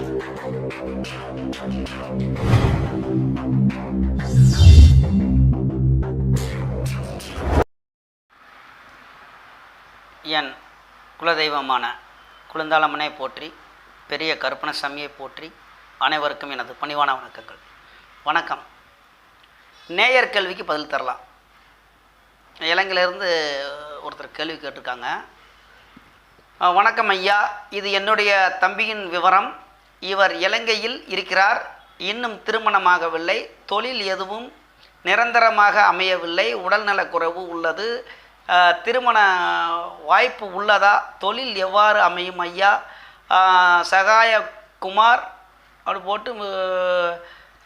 என் குலதெய்வமான குழந்தாளம்மனை போற்றி பெரிய கருப்பணசாமியை போற்றி அனைவருக்கும் எனது பணிவான வணக்கங்கள். வணக்கம். நேயர் கேள்விக்கு பதில் தரலாம். இலங்கையிலேருந்து ஒருத்தர் கேள்வி கேட்டிருக்காங்க. வணக்கம் ஐயா. இது என்னுடைய தம்பியின் விவரம். இவர் இலங்கையில் இருக்கிறார். இன்னும் திருமணமாகவில்லை. தொழில் எதுவும் நிரந்தரமாக அமையவில்லை. உடல்நலக்குறைவு உள்ளது. திருமண வாய்ப்பு உள்ளதா? தொழில் எவ்வாறு அமையும் ஐயா? சகாயகுமார் அப்படி போட்டு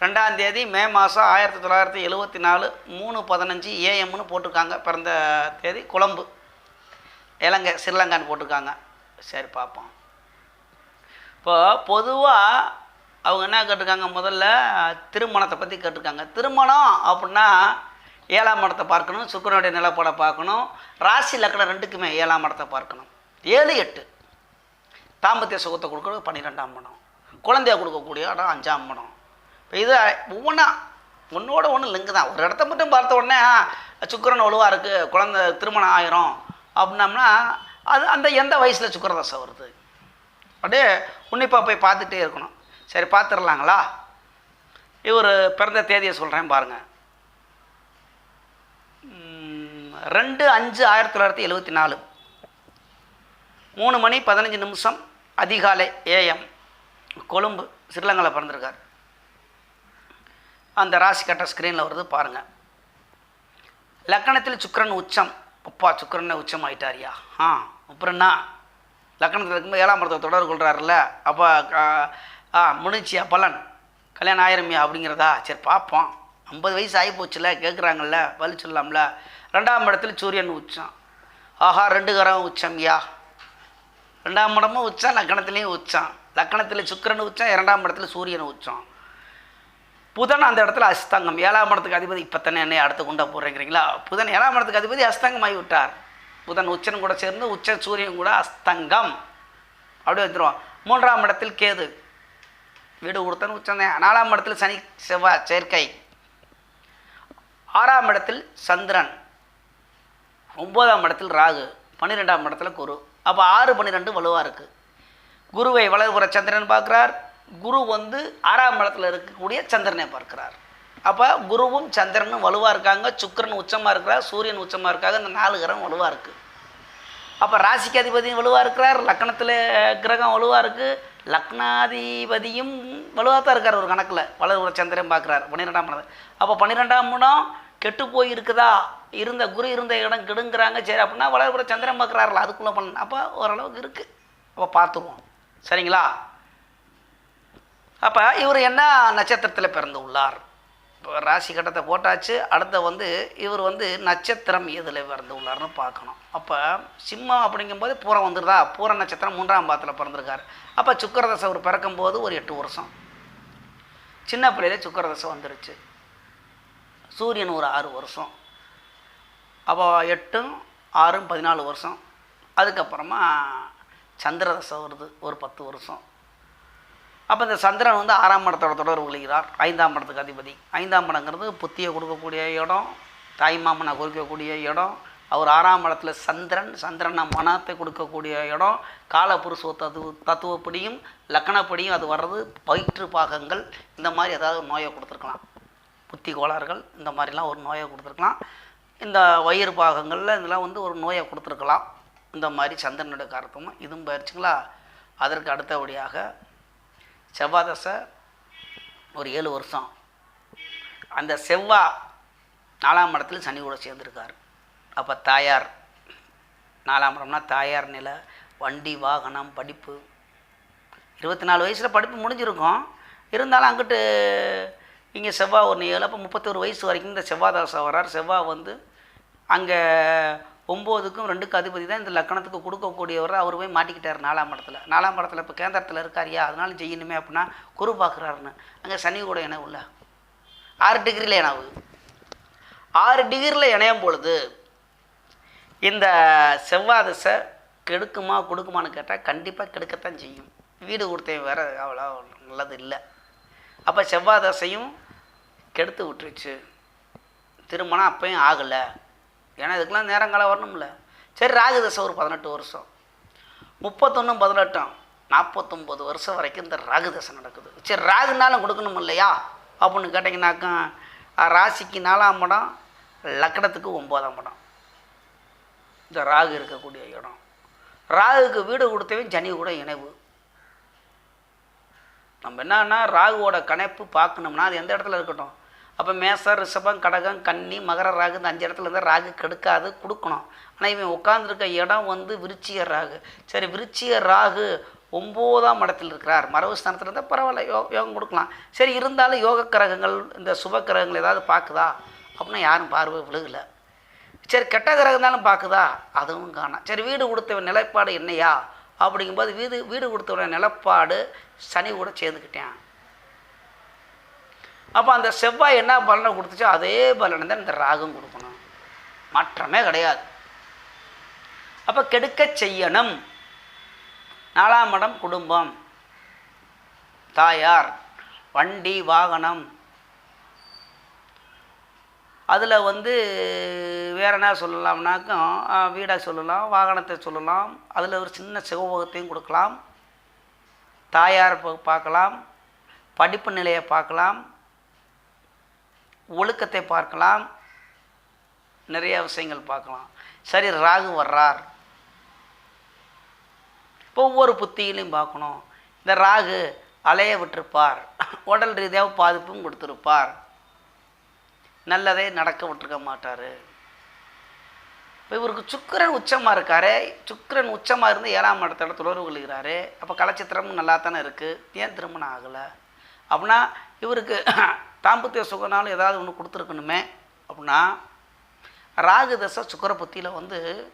ரெண்டாம் தேதி மே மாதம் ஆயிரத்தி தொள்ளாயிரத்தி எழுபத்தி நாலு மூணு பதினஞ்சு ஏஎம்னு போட்டிருக்காங்க. பிறந்த தேதி கொழம்பு. இலங்கை ஸ்ரீலங்கான்னு போட்டிருக்காங்க. சரி பார்ப்போம். இப்போ பொதுவாக அவங்க என்ன கேட்டிருக்காங்க முதல்ல? திருமணத்தை பற்றி கேட்டிருக்காங்க. திருமணம் அப்படின்னா ஏழாம் இடத்தை பார்க்கணும் சுக்கரனுடைய நிலப்படை பார்க்கணும் ராசி லக்கணம் ரெண்டுக்குமே ஏழாம் இடத்தை பார்க்கணும். ஏழு எட்டு. தாம்பத்திய சுகத்தை கொடுக்குறது பன்னிரெண்டாம் மடம். குழந்தைய கொடுக்கக்கூடிய இடம் அஞ்சாம் மனம் இப்போ இது ஒவ்வொன்றா ஒன்றோட ஒன்று லிங்கு தான். ஒரு இடத்த மட்டும் பார்த்த உடனே சுக்கரன் சுக்கிரன் இருக்குது குழந்தை திருமணம் ஆயிரும் அப்படின்னம்னா அது அந்த எந்த வயசில் சுக்கரதசை வருது? அப்படியே உன்னிப்பாக போய் பார்த்துட்டே இருக்கணும். சரி பார்த்துடலாங்களா? இவர் பிறந்த தேதியை சொல்கிறேன் பாருங்கள் ரெண்டு அஞ்சு ஆயிரத்தி தொள்ளாயிரத்தி எழுபத்தி நாலு. மூணு மணி பதினஞ்சு நிமிஷம் அதிகாலை ஏஎம் கொழும்பு ஸ்ரீலங்காவில் பிறந்திருக்கார். அந்த ராசி கட்ட ஸ்க்ரீனில் வருது பாருங்கள் லக்கணத்தில் சுக்கிரன் உச்சம். அப்பா சுக்கரனை உச்சம் ஆயிட்டாரியா ஆ அப்புறம்னா லக்கணத்தில் இருக்கும்போது ஏழாம் மரத்தை தொடர்பு கொள்கிறாருல்ல அப்போ ஆ முடிஞ்சியா பலன். கல்யாணம் ஆயிரமியா அப்படிங்கிறதா? சரி பார்ப்போம். ஐம்பது வயசு ஆகி போச்சுல கேட்குறாங்கல்ல பதில் சொல்லலாம்ல. ரெண்டாம் இடத்துல சூரியன் உச்சம். ஆஹா ரெண்டு கரம் உச்சம்யா ரெண்டாம் இடமும் உச்சம் லக்கணத்துலேயும் உச்சம். லக்கணத்தில் சுக்கரன் உச்சம் இரண்டாம் இடத்துல சூரியன் உச்சம். புதன் அந்த இடத்துல அஸ்தங்கம். ஏழாம் இடத்துக்கு அதிபதி இப்போ தானே என்னை அடுத்து கொண்டா போடுறீங்கிறீங்களா புதன் ஏழாம் இடத்துக்கு அதிபதி அஸ்தங்கமாகி விட்டார் புதன் உச்சன் கூட சேர்ந்து உச்ச சூரியன் கூட அஸ்தங்கம். அப்படி வந்துடுவோம் மூன்றாம் இடத்தில் கேது. வீடு கொடுத்தன்னு உச்சந்தேன் நாலாம் இடத்தில் சனி செவ்வாய் சேர்க்கை. ஆறாம் இடத்தில் சந்திரன். ஒம்போதாம் இடத்தில் ராகு. பன்னிரெண்டாம் இடத்துல குரு. அப்போ ஆறு பன்னிரெண்டு வலுவாக இருக்குது குருவை வளர்புற சந்திரன் பார்க்குறார். குரு வந்து ஆறாம் இடத்துல இருக்கக்கூடிய சந்திரனை பார்க்கிறார். அப்போ குருவும் சந்திரனும் வலுவாக இருக்காங்க சுக்கிரன் உச்சமாக இருக்கிறார் சூரியன் உச்சமாக இருக்காங்க இந்த நாலு கிரகம் வலுவாக இருக்குது அப்போ ராசிக்கு அதிபதியும் வலுவாக இருக்கிறார் லக்னத்தில் கிரகம் வலுவாக இருக்குது லக்னாதிபதியும் வலுவாக தான் இருக்கார் ஒரு கணக்கில். வலதுபுற சந்திரன் பார்க்குறார் பன்னிரெண்டாம் இடம். அப்போ பன்னிரெண்டாம் இடம் கெட்டு போய் இருக்குதா? இருந்த குரு இருந்த இடம் கெடுங்கிறாங்க. சரி அப்படின்னா வலதுபுற சந்திரன் பார்க்குறாருல அதுக்குள்ளே பண்ண அப்போ ஓரளவுக்கு இருக்குது அப்போ பார்த்துருவோம் சரிங்களா? அப்போ இவர் என்ன நட்சத்திரத்தில் பிறந்து உள்ளார்? ராசி கட்டத்தை போட்டாச்சு. அடுத்த வந்து இவர் வந்து நட்சத்திரம் எதில் பிறந்து உள்ளார்னு பார்க்கணும். அப்போ சிம்மம் அப்படிங்கும்போது பூரம் வந்துடுதா பூர நட்சத்திரம் மூன்றாம் பாதத்தில் பிறந்திருக்கார். அப்போ சுக்கரதசை அவர் பிறக்கும்போது ஒரு எட்டு வருஷம். சின்ன பிள்ளையில சுக்கரதசை வந்துருச்சு. சூரியன் ஒரு ஆறு வருஷம். அப்போ எட்டும் ஆறும் பதினாலு வருஷம். அதுக்கப்புறமா சந்திரதசை வருது ஒரு பத்து வருஷம். அப்போ இந்த சந்திரன் வந்து ஆறாம் இடத்தோட தொடர்பு கொள்கிறார் ஐந்தாம் இடத்துக்கு அதிபதி. ஐந்தாம் இடங்கிறது புத்தியை கொடுக்கக்கூடிய இடம் தாய்மாமனை குறிக்கக்கூடிய இடம் அவர் ஆறாம் இடத்துல சந்திரன் சந்திரனை மனத்தை கொடுக்கக்கூடிய இடம் காலபுருஷ தத்துவ தத்துவப்படியும் லக்கணப்படியும் அது வர்றது பயிற்று பாகங்கள். இந்த மாதிரி ஏதாவது ஒரு நோயை கொடுத்துருக்கலாம். புத்தி கோளாறுகள் இந்த மாதிரிலாம் ஒரு நோயை கொடுத்துருக்கலாம். இந்த வயிறு பாகங்களில் இதெல்லாம் வந்து ஒரு நோயை கொடுத்துருக்கலாம். இந்த மாதிரி சந்திரனுடைய காரணமும் இதுவும் போயிடுச்சுங்களா அதற்கு அடுத்தபடியாக செவ்வாய் தசை ஒரு ஏழு வருஷம். அந்த செவ்வாய் நாலாம் இடத்துல சனி கூட சேர்ந்துருக்கார். அப்போ தாயார் நாலாம் இடம்னா தாயார் நிலை வண்டி வாகனம் படிப்பு. இருபத்தி நாலு வயசில் படிப்பு முடிஞ்சிருக்கும். இருந்தாலும் அங்கிட்டு இங்கே செவ்வாய் ஒன்று ஏழு அப்போ முப்பத்தொரு வயசு வரைக்கும் இந்த செவ்வாய் தசை வரார். செவ்வாய் வந்து அங்கே ஒம்போதுக்கும் ரெண்டுக்கும் அதிபதி தான் இந்த லக்கணத்துக்கு கொடுக்கக்கூடியவர் அவர் போய் மாட்டிக்கிட்டார் நாலாம் இடத்துல. நாலாம் இடத்துல இப்போ கேந்திரத்தில் இருக்காரியா அதனால செய்யணுமே அப்படின்னா குரு பார்க்குறாருன்னு. அங்கே சனி கூட இணைவு இல்லை ஆறு டிகிரியில் இணைவு. ஆறு டிகிரியில் இணையும் பொழுது இந்த செவ்வாய் திசை கெடுக்குமா கொடுக்குமான்னு கேட்டால் கண்டிப்பாக கெடுக்கத்தான் செய்யும். வீடு கொடுத்தேன் வேறு அவ்வளோ நல்லது இல்லை. அப்போ செவ்வாய் தசையும் கெடுத்து விட்டுருச்சு. திருமணம் அப்பையும் ஆகலை. ஏன்னா இதுக்கெல்லாம் நேரங்காலம் வரணும்ல. சரி ராகு தசை ஒரு பதினெட்டு வருஷம். முப்பத்தொன்று பதினெட்டும். நாற்பத்தொம்பது வருஷம் வரைக்கும் இந்த ராகு தசை நடக்குது. சரி ராகுனாலும் கொடுக்கணும் இல்லையா? அப்படின்னு கேட்டிங்கனாக்கா ராசிக்கு நாலாம் இடம் லக்கணத்துக்கு ஒம்போதாம் இடம். இந்த ராகு இருக்கக்கூடிய இடம். ராகுக்கு வீடு கொடுத்தவன் ஜனி கூட இணைவு. நம்ம என்னன்னா ராகுவோட கணைப்பு பார்க்கணும்னா அது எந்த இடத்துல இருக்கட்டும்? அப்போ மேச ரிஷபம் கடகம் கன்னி மகர ராகு இந்த அஞ்சு இடத்துல இருந்தால் ராகு கெடுக்காது கொடுக்கணும். ஆனால் இவன் உட்காந்துருக்க இடம் வந்து விருச்சிய ராகு. சரி விருச்சிய ராகு ஒம்போதாம் இடத்தில் இருக்கிறார். மரபு ஸ்தானத்தில் இருந்தால் பரவாயில்ல யோ யோகம் கொடுக்கலாம். சரி இருந்தாலும் யோக கிரகங்கள் இந்த சுப கிரகங்கள் ஏதாவது பார்க்குதா அப்படின்னா யாரும் பார்வை விழுகலை. சரி கெட்ட கிரகம் தானே பார்க்குதா அதுவும் காணும். சரி வீடு கொடுத்தவன் நிலைப்பாடு என்னையா? அப்படிங்கும்போது வீடு வீடு கொடுத்தவன நிலப்பாடு சனி கூட சேர்ந்துக்கிட்டேன். அப்போ அந்த செவ்வாய் என்ன பலனை கொடுத்துச்சோ அதே பலனை தான் இந்த ராகம் கொடுக்கணும். மாற்றமே கிடையாது. அப்போ கெடுக்க செய்யணும். நாலாம் இடம் குடும்பம். தாயார் வண்டி வாகனம். அதில் வந்து வேற என்ன சொல்லலாம்னாக்கும் வீடை சொல்லலாம் வாகனத்தை சொல்லலாம் அதில் ஒரு சின்ன சிவபோகத்தையும் கொடுக்கலாம். தாயார் பார்க்கலாம். படிப்பு நிலையை பார்க்கலாம். ஒழுக்கத்தை பார்க்கலாம். நிறைய விஷயங்கள் பார்க்கலாம். சரி ராகு வர்றார். இப்போ ஒவ்வொரு புத்தியிலையும் பார்க்கணும். இந்த ராகு அலைய விட்டிருப்பார். உடல் ரீதியாக பாதிப்பும் கொடுத்துருப்பார். நல்லதே நடக்க விட்டுருக்க மாட்டார். இப்போ இவருக்கு சுக்கரன் உச்சமாக இருக்காரு. சுக்கிரன் உச்சமாக இருந்து ஏழாம் இடத்துல தொடர்பு கொள்கிறாரு. அப்போ கலச்சித்திரமும் நல்லா தானே இருக்குது ஏன் திருமணம் ஆகலை? அப்படின்னா இவருக்கு தாம்பத்திய சுகனாலும் ஏதாவது ஒன்று கொடுத்துருக்கணுமே அப்படின்னா ராகு தசை வந்து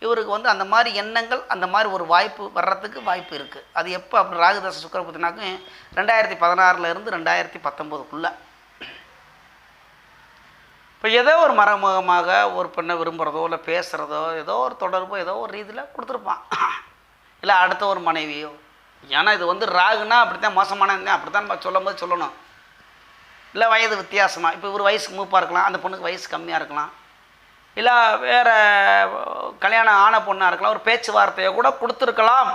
இவருக்கு வந்து அந்த மாதிரி எண்ணங்கள் அந்த மாதிரி ஒரு வாய்ப்பு வர்றதுக்கு வாய்ப்பு இருக்குது அது எப்போ அப்படி ராகுதசை தசை ரெண்டாயிரத்தி பதினாறுல இருந்து ரெண்டாயிரத்தி பத்தொம்போதுக்குள்ளே இப்போ ஏதோ ஒரு மறைமுகமாக ஒரு பெண்ணை விரும்புகிறதோ இல்லை பேசுகிறதோ ஏதோ ஒரு தொடர்போ ஏதோ ஒரு ரீதியில் கொடுத்துருப்பான். இல்லை அடுத்த ஒரு மனைவியோ. ஏன்னா இது வந்து ராகுனா அப்படி தான் மோசமான அப்படி தான் சொல்லும் போது சொல்லணும். இல்லை வயது வித்தியாசமாக இப்போ இவர் வயசுக்கு மூப்பாக இருக்கலாம் அந்த பொண்ணுக்கு வயசு கம்மியாக இருக்கலாம். இல்லை வேறு கல்யாணம் ஆன பொண்ணாக இருக்கலாம் ஒரு பேச்சுவார்த்தையை கூட கொடுத்துருக்கலாம்.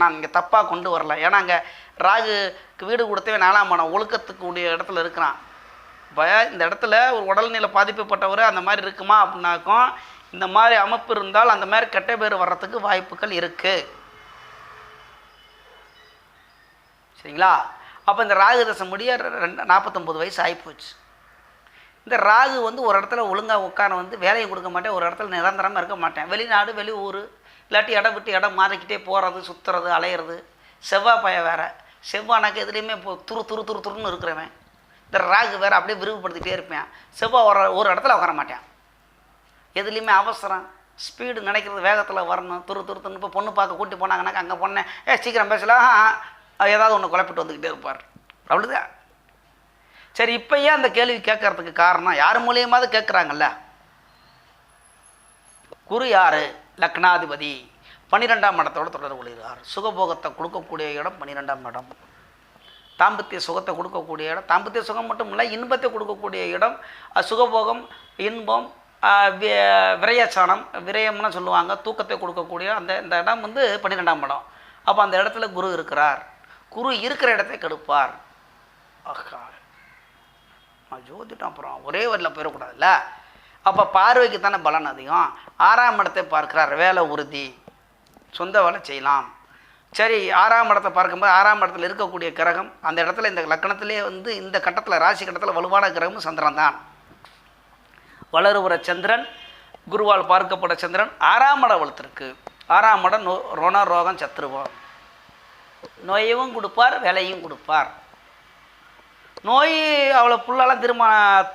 நான் இங்கே தப்பாக கொண்டு வரல. ஏன்னா அங்கே ராகுக்கு வீடு கொடுத்தவே நாலாம் மனம் ஒழுக்கத்துக்கு உடைய இடத்துல இருக்கிறான். இப்போ இந்த இடத்துல ஒரு உடல்நிலை பாதிப்புப்பட்டவர் அந்த மாதிரி இருக்குமா அப்படின்னாக்கும் இந்த மாதிரி அமைப்பு இருந்தால் அந்த மாதிரி கெட்ட பேர் வர்றதுக்கு வாய்ப்புகள் இருக்குது சரிங்களா? அப்போ இந்த ராகு தசை முடிய ரெண்டு நாற்பத்தொம்பது வயசு ஆகிப்போச்சு இந்த ராகு வந்து ஒரு இடத்துல ஒழுங்காக உட்கார வந்து வேலையை கொடுக்க மாட்டேன் ஒரு இடத்துல நிரந்தரமாக இருக்க மாட்டேன். வெளிநாடு வெளி ஊர் இல்லாட்டி இடம் விட்டு இடம் மாறிக்கிட்டே போகிறது சுற்றுறது அலையிறது. செவ்வாய் பய வேறு. செவ்வானாக்க எதுலேயுமே இப்போ துரு துரு துரு துருன்னு இருக்கிறவன். இந்த ராகு வேற அப்படியே விரிவுபடுத்திட்டே இருப்பேன். செவ்வாய் ஒரு ஒரு இடத்துல உட்கார மாட்டேன். எதுலேயுமே அவசரம். ஸ்பீடு நினைக்கிறது வேகத்தில் வரணும். துரு துருத்துன்னு இப்போ பொண்ணு பார்க்க கூட்டி போனாங்கன்னாக்கா அங்கே பொண்ணை ஏ சீக்கிரம் பேசலாம் ஏதாவது ஒன்று குழப்பிட்டு வந்துக்கிட்டே இருப்பார். அவ்வளோதான் சரி இப்போ ஏன் அந்த கேள்வி கேட்கறதுக்கு காரணம்? யார் மூலியமாவது கேட்குறாங்கல்ல? குரு யார்? லக்னாதிபதி. பன்னிரெண்டாம் இடத்தோட தொடர்பு கொள்கிறார். சுகபோகத்தை கொடுக்கக்கூடிய இடம் பன்னிரெண்டாம் இடம். தாம்பத்திய சுகத்தை கொடுக்கக்கூடிய இடம். தாம்பத்திய சுகம் மட்டும் இல்லை இன்பத்தை கொடுக்கக்கூடிய இடம். சுகபோகம் இன்பம் விரயச்சானம் விரயம்னு சொல்லுவாங்க. தூக்கத்தை கொடுக்கக்கூடிய அந்த இந்த இடம் வந்து பன்னிரெண்டாம் இடம். அப்போ அந்த இடத்துல குரு இருக்கிறார். குரு இருக்கிற இடத்தை கெடுப்பார். ஆஹா நான் ஜோதிடம் அப்புறம் ஒரே வரியில் போயிடக்கூடாதுல்ல? அப்போ பார்வைக்கு தானே பலன் அதிகம். ஆறாம் இடத்தை பார்க்கிறார் வேலை உறுதி. சொந்த வேலை செய்யலாம். சரி ஆறாம் இடத்தை பார்க்கும்போது ஆறாம் இடத்துல இருக்கக்கூடிய கிரகம் அந்த இடத்துல இந்த லக்கணத்திலே வந்து இந்த கட்டத்தில் ராசி கட்டத்தில் வலுவான கிரகமும் சந்திரன் தான். வளருகிற சந்திரன் குருவால் பார்க்கப்பட்ட சந்திரன் ஆறாம் இடம் வளர்த்துருக்கு. ஆறாம் இடம் நோ ரோண ரோகம் சத்ருவோம் நோயையும் கொடுப்பார் விலையும் கொடுப்பார். நோய் அவ்வளோ புல்லாலாம் திரும்ப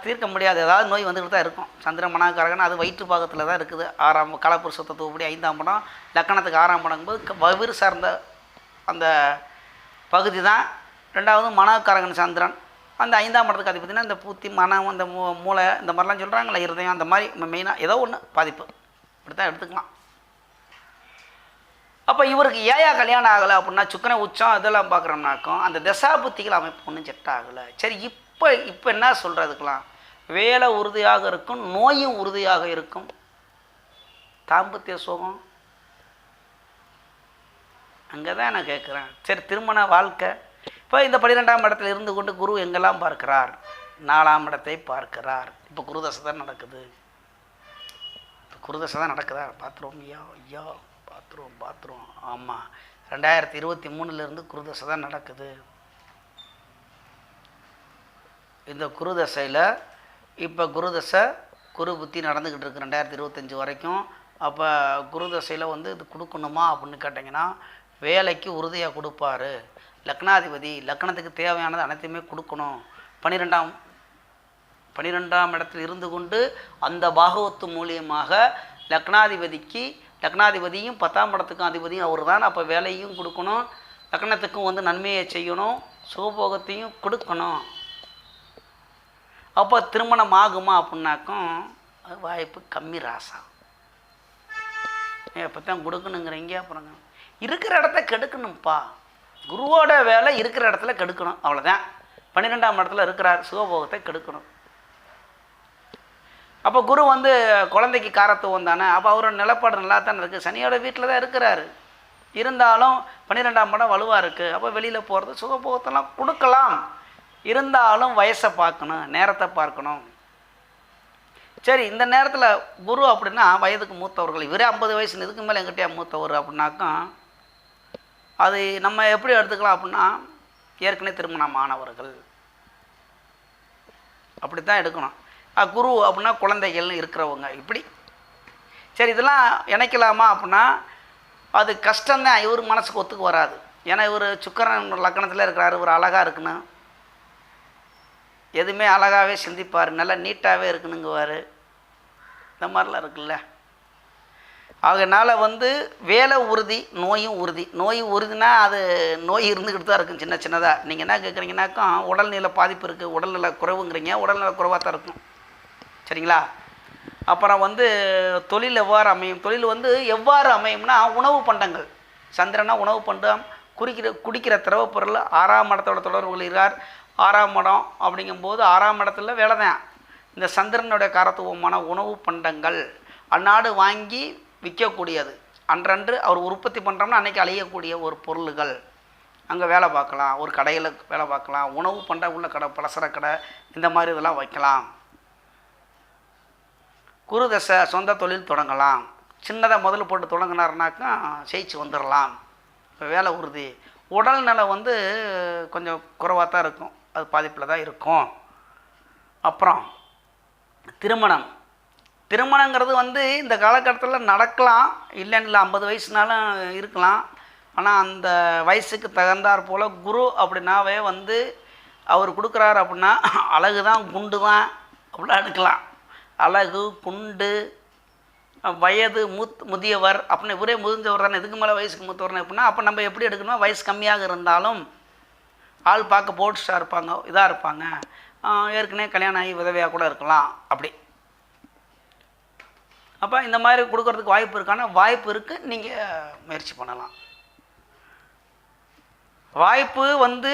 தீர்க்க முடியாது. ஏதாவது நோய் வந்துக்கிட்டு தான் இருக்கும். சந்திரன் மனாக்காரகன் அது வயிற்று பாகத்தில் தான் இருக்குது. ஆறாம் கலப்புருஷ தத்துவப்படி ஐந்தாம் படம் லக்கணத்துக்கு ஆறாம் படங்கும்போது க- சார்ந்த அந்த பகுதி தான். ரெண்டாவது மனக்காரகன் சந்திரன். அந்த ஐந்தாம் படத்துக்கு அது பார்த்திங்கன்னா இந்த பூத்தி மனம் அந்த மூ மூளை இந்த மாதிரிலாம் சொல்கிறாங்களே இருதயம் அந்த மாதிரி மெயினாக ஏதோ ஒன்று பாதிப்பு. இப்படி தான் எடுத்துக்கலாம். அப்போ இவருக்கு ஏயா கல்யாணம் ஆகலை அப்படின்னா சுக்கனை உச்சம் இதெல்லாம் பார்க்குறோம்னாக்கும் அந்த தசாபுத்திகள் அமைப்பு ஒன்றும் செட் ஆகலை. சரி இப்போ இப்போ என்ன சொல்கிறதுக்கெலாம் வேலை உறுதியாக இருக்கும் நோயும் உறுதியாக இருக்கும். தாம்பத்திய சோகம். அங்கே தான் நான் கேட்குறேன் சரி திருமண வாழ்க்கை. இப்போ இந்த பன்னிரெண்டாம் இடத்துல இருந்து கொண்டு குரு எங்கெல்லாம் பார்க்கிறார்? நாலாம் இடத்தை பார்க்கிறார். இப்போ குருதசை தான் நடக்குது. இப்போ குருதசை தான் நடக்குதா? பார்த்துருவோம். ஐயா ஐயா. பார்த்துருவோம் பார்த்துருவோம் ஆமாம் ரெண்டாயிரத்தி இருபத்தி மூணுலேருந்து குருதசை தான் நடக்குது. இந்த குருதசையில் இப்போ குருதசை குரு புத்தி நடந்துக்கிட்டு இருக்கு ரெண்டாயிரத்தி இருபத்தஞ்சி வரைக்கும். அப்போ குருதசையில் வந்து இது கொடுக்கணுமா அப்படின்னு கேட்டிங்கன்னா வேலைக்கு உறுதியாக கொடுப்பாரு. லக்னாதிபதி லக்னத்துக்கு தேவையானது அனைத்தையுமே கொடுக்கணும். பன்னிரெண்டாம் பன்னிரெண்டாம் இடத்தில் இருந்து கொண்டு அந்த பாகவத்து மூலியமாக லக்னாதிபதிக்கு லக்னாதிபதியும் பத்தாம் இடத்துக்கும் அதிபதியும் அவர் தான். அப்போ வேலையும் கொடுக்கணும் லக்னத்துக்கும் வந்து நன்மையை செய்யணும் சுகபோகத்தையும் கொடுக்கணும். அப்போ திருமணம் ஆகுமா அப்படின்னாக்கும் அது வாய்ப்பு கம்மி ராசா. இப்போ தான் கொடுக்கணுங்கிறீங்க அப்புறங்க இருக்கிற இடத்த கெடுக்கணும்ப்பா குருவோட வேலை இருக்கிற இடத்துல கெடுக்கணும் அவ்வளோதான் பன்னிரெண்டாம் இடத்துல இருக்கிறார் சுகபோகத்தை கெடுக்கணும். அப்போ குரு வந்து குழந்தைக்கு காரத்துவம் தானே? அப்போ அவரோட நிலப்பாடு நல்லா தானே இருக்குது சனியோட வீட்டில் தான் இருக்கிறாரு. இருந்தாலும் பன்னிரெண்டாம் படம் வலுவாக இருக்குது அப்போ வெளியில் போகிறது சுகபோகத்தெல்லாம் கொடுக்கலாம். இருந்தாலும் வயசை பார்க்கணும் நேரத்தை பார்க்கணும். சரி இந்த நேரத்தில் குரு அப்படின்னா வயதுக்கு மூத்தவர்கள். இவரே ஐம்பது வயசு இதுக்கு மேலே எங்கிட்டே மூத்தவர் அப்படின்னாக்கா அது நம்ம எப்படி எடுத்துக்கலாம் அப்படின்னா ஏற்கனவே திருமணமானவர்கள். அப்படி தான் எடுக்கணும். குரு அப்படின்னா குழந்தைகள்னு இருக்கிறவங்க. இப்படி? சரி இதெல்லாம் இணைக்கலாமா அப்படின்னா அது கஷ்டம்தான். இவர் மனசுக்கு ஒத்துக்கு வராது. ஏன்னா இவர் சுக்கரன் லக்கணத்தில் இருக்கிறாரு. இவர் அழகாக இருக்கணும் எதுவுமே அழகாகவே சிந்திப்பார். நல்லா நீட்டாகவே இருக்கணுங்குவார். இந்த மாதிரிலாம் இருக்குல்ல. அதனால் வந்து வேலை உறுதி நோயும் உறுதி. நோய் உறுதினா அது நோய் இருந்துக்கிட்டு தான் இருக்கும். சின்ன சின்னதாக நீங்கள் என்ன கேட்குறீங்கனாக்கா உடல்நிலை பாதிப்பு இருக்குது உடல்நல குறைவுங்கிறீங்க. உடல்நல குறைவாக தான் இருக்கும். சரிங்களா? அப்புறம் வந்து தொழில் எவ்வாறு அமையும்? தொழில் வந்து எவ்வாறு அமையும்னா உணவு பண்டங்கள். சந்திரனா உணவு பண்டம் குறிக்கிற குடிக்கிற திரவ பொருள் ஆறாம் இடத்தோட தொடர்பு கொள்கிறார். ஆறாம் இடம் அப்படிங்கும்போது ஆறாம் இடத்துல வேலை தான். இந்த சந்திரனுடைய காரத்துவமான உணவு பண்டங்கள் அந்நாடு வாங்கி விற்கக்கூடியது. அன்றன்று அவர் உற்பத்தி பண்ணுறோம்னா அன்றைக்கி அழியக்கூடிய ஒரு பொருள்கள். அங்கே வேலை பார்க்கலாம். ஒரு கடையில் வேலை பார்க்கலாம். உணவு பண்ட உள்ள கடை பலசர கடை இந்த மாதிரி இதெல்லாம் வைக்கலாம். குரு தசை சொந்த தொழில் தொடங்கலாம். சின்னதாக முதல்ல போட்டு தொடங்கினாருனாக்கா ஜெயிச்சு வந்துடலாம் வேலை உறுதி. உடல் நிலை வந்து கொஞ்சம் குறைவாக தான் இருக்கும். அது பாதிப்பில் தான் இருக்கும். அப்புறம் திருமணம். திருமணங்கிறது வந்து இந்த காலகட்டத்தில் நடக்கலாம். இல்லைன்னு இல்லை ஐம்பது வயசுனாலும் இருக்கலாம். ஆனால் அந்த வயசுக்கு தகுந்தாற் போல் குரு அப்படின்னாவே வந்து அவர் கொடுக்குறாரு அப்படின்னா அழகு தான் குண்டு தான் அப்படிலாம் எடுக்கலாம். அழகு குண்டு வயது மூத் முதியவர் அப்படின்னு இவரே முதிர்ந்தவர் தானே இதுக்கு மேலே வயசுக்கு மூத்தவர் அப்படின்னா அப்போ நம்ம எப்படி எடுக்கணும் வயசு கம்மியாக இருந்தாலும் ஆள் பார்க்க போட்ஸாக இருப்பாங்க இதாக இருப்பாங்க. ஏற்கனவே கல்யாணம் ஆகி உதவியாக கூட இருக்கலாம் அப்படி. அப்போ இந்த மாதிரி கொடுக்கறதுக்கு வாய்ப்பு இருக்கான வாய்ப்பு இருக்குது நீங்கள் முயற்சி பண்ணலாம். வாய்ப்பு வந்து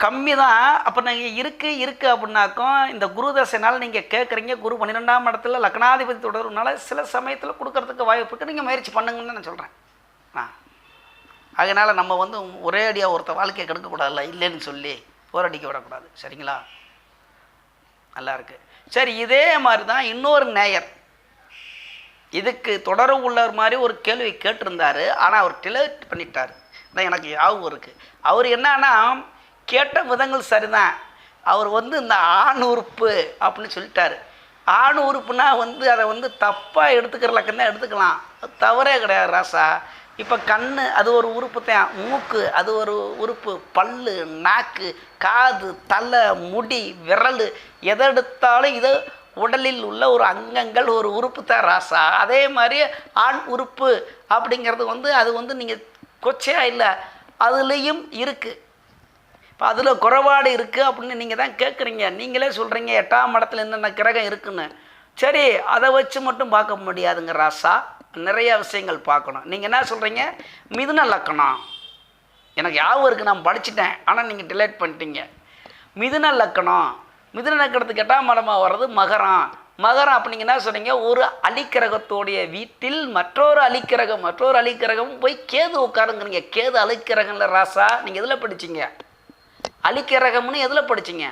கம்மி தான் அப்போ நீங்கள் இருக்குது இருக்குது அப்படின்னாக்கும் இந்த குரு தசைனால் நீங்கள் கேட்குறீங்க குரு பன்னிரெண்டாம் இடத்துல லக்னாதிபதி தொடர்னால சில சமயத்தில் கொடுக்கறதுக்கு வாய்ப்பு இருக்குது நீங்கள் முயற்சி பண்ணுங்கன்னு நான் சொல்கிறேன் ஆ. அதனால் நம்ம வந்து ஒரே அடியாக ஒருத்த வாழ்க்கையை கெடுக்கக்கூடாதுல்ல இல்லைன்னு சொல்லி போரடிக்க விடக்கூடாது. சரிங்களா? நல்லா இருக்கு. சரி இதே மாதிரி தான் இன்னொரு நேயர். இதுக்கு தொடர்பு உள்ளவர் மாதிரி ஒரு கேள்வி கேட்டிருந்தார் ஆனால் அவர் டிலேட் பண்ணிட்டார். அதான் எனக்கு ஞாபகம் இருக்குது அவர் என்னன்னா கேட்ட விதங்கள் சரிதான். அவர் வந்து இந்த ஆண் உறுப்பு அப்படின்னு சொல்லிட்டாரு. ஆண் உறுப்புனா வந்து அதை வந்து தப்பாக எடுத்துக்கிற லக்கம் தான் எடுத்துக்கலாம். தவறே கிடையாது ராசா. இப்போ கண் அது ஒரு உறுப்பு தான். மூக்கு அது ஒரு உறுப்பு. பல்லு நாக்கு காது தலை முடி விரல். எதை எடுத்தாலும் இது உடலில் உள்ள ஒரு அங்கங்கள் ஒரு உறுப்பு தான் ராசா. அதே மாதிரி ஆண் உறுப்பு அப்படிங்கிறது வந்து அது வந்து நீங்கள் கொச்சையாக இல்லை அதுலேயும் இருக்குது இப்போ அதில் குறைபாடு இருக்குது அப்படின்னு நீங்கள் தான் கேட்குறீங்க நீங்களே சொல்கிறீங்க எட்டாம் இடத்துல என்னென்ன கிரகம் இருக்குன்னு. சரி அதை வச்சு மட்டும் பார்க்க முடியாதுங்க ராசா. நிறைய விஷயங்கள் பார்க்கணும். நீங்கள் என்ன சொல்கிறீங்க மிதுன லக்கணம். எனக்கு யாவும் இருக்குது நான் படிச்சிட்டேன். ஆனால் நீங்கள் டிலேட் பண்ணிட்டீங்க. மிதுன லக்கணம். மிதுன லக்கணத்துக்கு எட்டாம் மடமாக வர்றது மகரம். மகரம் அப்போ நீங்கள் என்ன சொன்னீங்க? ஒரு அலிக்கிரகத்தோடைய வீட்டில் மற்றொரு அலிக்கிரகம் மற்றொரு அலிக்கிரகம் போய் கேது உட்காருங்கிறீங்க கேது அலிக்கிரகம்ல ராசா. நீங்கள் எதில் படிச்சீங்க? அலிக்கரகம்னு எதில் படிச்சிங்க?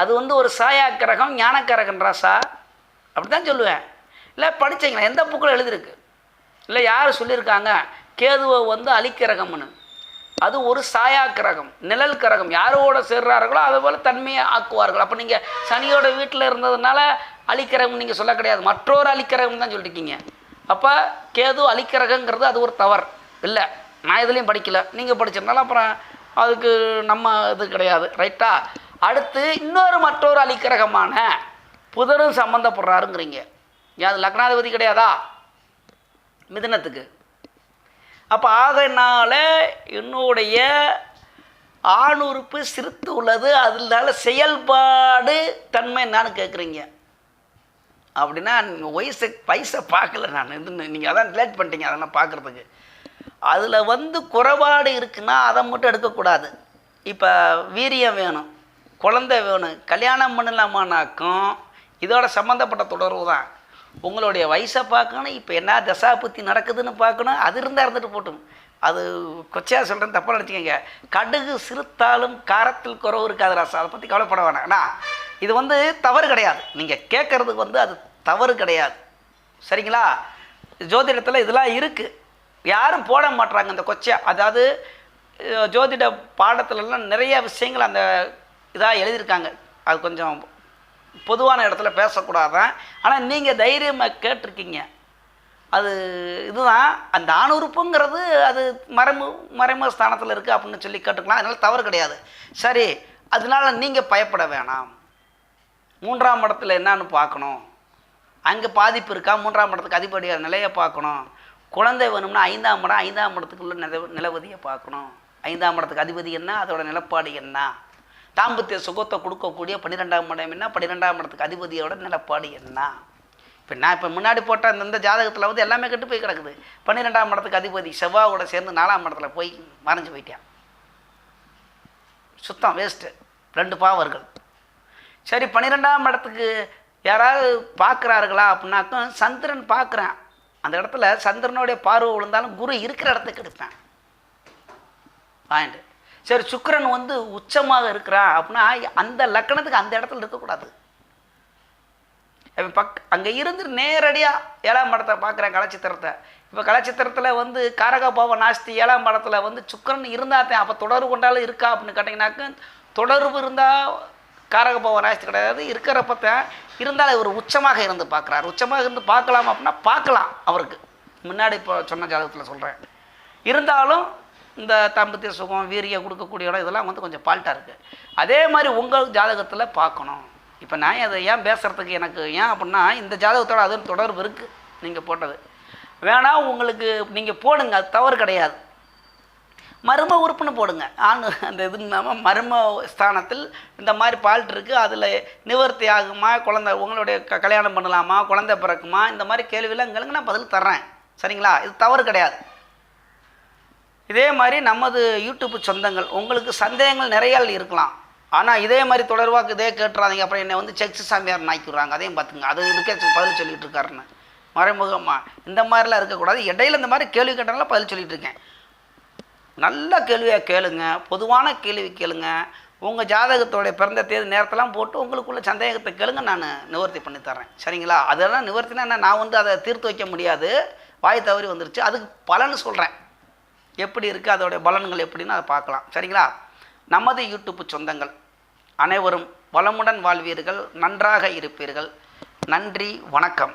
அது வந்து ஒரு சாயாக்கரகம் ஞானக்கரகன்றா சா அப்படி தான் சொல்லுவேன். இல்லை படித்தீங்களா எந்த புக்கில் எழுதியிருக்கு இல்லை யார் சொல்லியிருக்காங்க? கேதுவை வந்து அலிக்கரகம்னு அது ஒரு சாயா கிரகம் நிழல் கிரகம். யாரோட சேர்றார்களோ அது போல் தன்மையை ஆக்குவார்கள். அப்போ நீங்கள் சனியோட வீட்டில் இருந்ததுனால அலிக்கிரகம் நீங்கள் சொல்ல கிடையாது. மற்றொரு அலிக்கிரகம் தான் சொல்லியிருக்கீங்க அப்போ கேது அலிக்கிரகங்கிறது அது ஒரு தவறு. இல்லை நான் எதுலேயும் படிக்கல. நீங்கள் படித்ததுனால அப்புறம் அதுக்கு நம்ம இது கிடையாது ரைட்டா அடுத்து இன்னொரு மற்றொரு அலிக்கிரகமான புதரும் சம்மந்தப்படுறாருங்கிறீங்க ஏன் அது லக்னாதிபதி கிடையாதா? மிதுனத்துக்கு. அப்போ ஆகையினால என்னுடைய ஆணுறுப்பு சிறுத்து உள்ளது அதனால செயல்பாடு தன்மை என்னான்னு கேட்குறீங்க அப்படின்னா நீங்கள் வயசை வயசை பார்க்கல நான். இது நீங்கள் அதான் ரிலேட் பண்ணிட்டீங்க அதெல்லாம் பார்க்குறதுக்கு. அதில் வந்து குறைபாடு இருக்குன்னா அதை மட்டும் எடுக்கக்கூடாது. இப்போ வீரியம் வேணும் குழந்தை வேணும் கல்யாணம் பண்ணலாமானாக்கும் இதோட சம்மந்தப்பட்ட தொடர்பு தான். உங்களுடைய வயசை பார்க்கணும் இப்போ என்ன தசா புத்தி நடக்குதுன்னு பார்க்கணும் அது இருந்தால் இருந்துட்டு போட்டும். அது கொச்சையாக சொல்கிறேன் தப்பாக நினச்சிக்கோங்க. கடுகு சிறுத்தாலும் காரத்தில் குறவு இருக்காது ராசா அதை பற்றி கவலைப்பட வேணாம். இது வந்து தவறு கிடையாது. நீங்கள் கேட்குறதுக்கு வந்து அது தவறு கிடையாது. சரிங்களா? ஜோதிடத்தில் இதெல்லாம் இருக்குது யாரும் போட மாட்றாங்க அந்த கொச்சை. அதாவது ஜோதிட பாடத்துலலாம் நிறைய விஷயங்கள் அந்த இதாக எழுதியிருக்காங்க. அது கொஞ்சம் பொதுவான இடத்துல பேசக்கூடாதான் ஆனால் நீங்கள் தைரியமாக கேட்டிருக்கீங்க. அது இதுதான். அந்த ஆணுறுப்புங்கிறது அது மறைமு மறைமுக ஸ்தானத்தில் இருக்குது அப்படின்னு சொல்லி கேட்டுக்கலாம் அதனால் தவறு கிடையாது. சரி அதனால நீங்கள் பயப்பட வேணாம். மூன்றாம் இடத்துல என்னன்னு பார்க்கணும். அங்கே பாதிப்பு இருக்கா? மூன்றாம் இடத்துக்கு அதிபதியாக நிலையை பார்க்கணும். குழந்தை வேணும்னா ஐந்தாம் இடம் ஐந்தாம் இடத்துக்குள்ள நில நிலவதியை பார்க்கணும். ஐந்தாம் இடத்துக்கு அதிபதி என்ன? அதோட நிலப்பாடு என்ன? தாம்பத்திய சுகத்தை கொடுக்கக்கூடிய பன்னிரெண்டாம் இடம் என்ன? பன்னிரெண்டாம் இடத்துக்கு அதிபதியோட நிலப்பாடு என்ன? இப்போ நான் இப்போ முன்னாடி போட்ட அந்தந்த ஜாதகத்தில் வந்து எல்லாமே கெட்டு போய் கிடக்குது. பன்னிரெண்டாம் இடத்துக்கு அதிபதி செவ்வாவோட சேர்ந்து நாலாம் இடத்துல போய் மறைஞ்சு போயிட்டான். சுத்தம் வேஸ்ட்டு ரெண்டு பாவர்கள். சரி பன்னிரெண்டாம் இடத்துக்கு யாராவது பார்க்குறார்களா அப்படின்னாக்கும் சந்திரன் பார்க்குறேன். அந்த இடத்துல சந்திரனுடைய பார்வை விழுந்தாலும் குரு இருக்கிற இடத்துக்கு எடுப்பேன் பாயிண்ட் சரி சுக்கரன் வந்து உச்சமாக இருக்கிறான் அப்படின்னா அந்த லக்கணத்துக்கு அந்த இடத்துல இருக்கக்கூடாது பக் அங்கே இருந்து நேரடியாக ஏழாம் படத்தை பார்க்குறேன் கலாச்சித்திரத்தை. இப்போ கலாச்சித்திரத்தில் வந்து காரகபாவ நாஸ்தி ஏழாம் படத்தில் வந்து சுக்கரன் இருந்தாத்தேன் அப்போ தொடர்பு கொண்டாலும் இருக்கா அப்படின்னு கேட்டிங்கனாக்க தொடர்பு இருந்தால் காரகப்போ நாஸ்தி கிடையாது. இருக்கிறப்பத்தான் இருந்தாலும் இவர் உச்சமாக இருந்து பார்க்குறாரு. உச்சமாக இருந்து பார்க்கலாம் அப்படின்னா பார்க்கலாம் அவருக்கு. முன்னாடி இப்போ சொன்ன ஜாதகத்தில் சொல்கிறேன் இருந்தாலும் இந்த தம்பத்திய சுகம் வீரியம் கொடுக்கக்கூடிய இடம் இதெல்லாம் வந்து கொஞ்சம் ஃபால்ட்டாக இருக்குது அதே மாதிரி உங்கள் ஜாதகத்தில் பார்க்கணும். இப்போ நான் அதை ஏன் பேசுகிறதுக்கு எனக்கு ஏன் அப்படின்னா இந்த ஜாதகத்தோட அது தொடர்பு இருக்குது நீங்கள் போட்டது. வேணால் உங்களுக்கு நீங்கள் போடுங்க. அது தவறு கிடையாது. மர்ம உறுப்புன்னு போடுங்க. ஆண் அந்த இது இல்லாமல் மர்ம ஸ்தானத்தில் இந்த மாதிரி பால்ட் இருக்குது அதில் நிவர்த்தி ஆகுமா குழந்தை உங்களுடைய க கல்யாணம் பண்ணலாமா குழந்தை பிறக்குமா இந்த மாதிரி கேள்வியெல்லாம் கேளுங்க நான் பதில் தர்றேன். சரிங்களா? இது தவறு கிடையாது. இதே மாதிரி நமது யூடியூப் சொந்தங்கள் உங்களுக்கு சந்தேகங்கள் நிறைய இருக்கலாம். ஆனால் இதே மாதிரி தொடர்பாக இதே கேட்டுறாதீங்க. அப்புறம் என்னை வந்து செக்ஸ் சாமியார் நாய்க்குறாங்க அதையும் பார்த்துங்க அது இதுக்கே பதில் சொல்லிகிட்டு இருக்காருன்னு. மறைமுகமாக இந்த மாதிரிலாம் இருக்கக்கூடாது. இடையில இந்த மாதிரி கேள்வி கேட்டாலும் பதில் சொல்லிகிட்டு இருக்கேன். நல்ல கேள்வியாக கேளுங்க பொதுவான கேள்வி கேளுங்க. உங்கள் ஜாதகத்தோடைய பிறந்த தேதி நேரத்தெல்லாம் போட்டு உங்களுக்குள்ள சந்தேகத்தை கேளுங்க நான் நிவர்த்தி பண்ணி தரேன் சரிங்களா? அதெல்லாம் நிவர்த்தினா என்ன? நான் வந்து அதை தீர்த்து வைக்க முடியாது. வாய் தவறி வந்துருச்சு. அதுக்கு பலன் சொல்கிறேன் எப்படி இருக்குது அதோடைய பலன்கள் எப்படின்னு அதை பார்க்கலாம். சரிங்களா? நமது யூடியூப் சொந்தங்கள். அனைவரும் வளமுடன் வாழ்வீர்கள் நன்றாக இருப்பீர்கள். நன்றி வணக்கம்.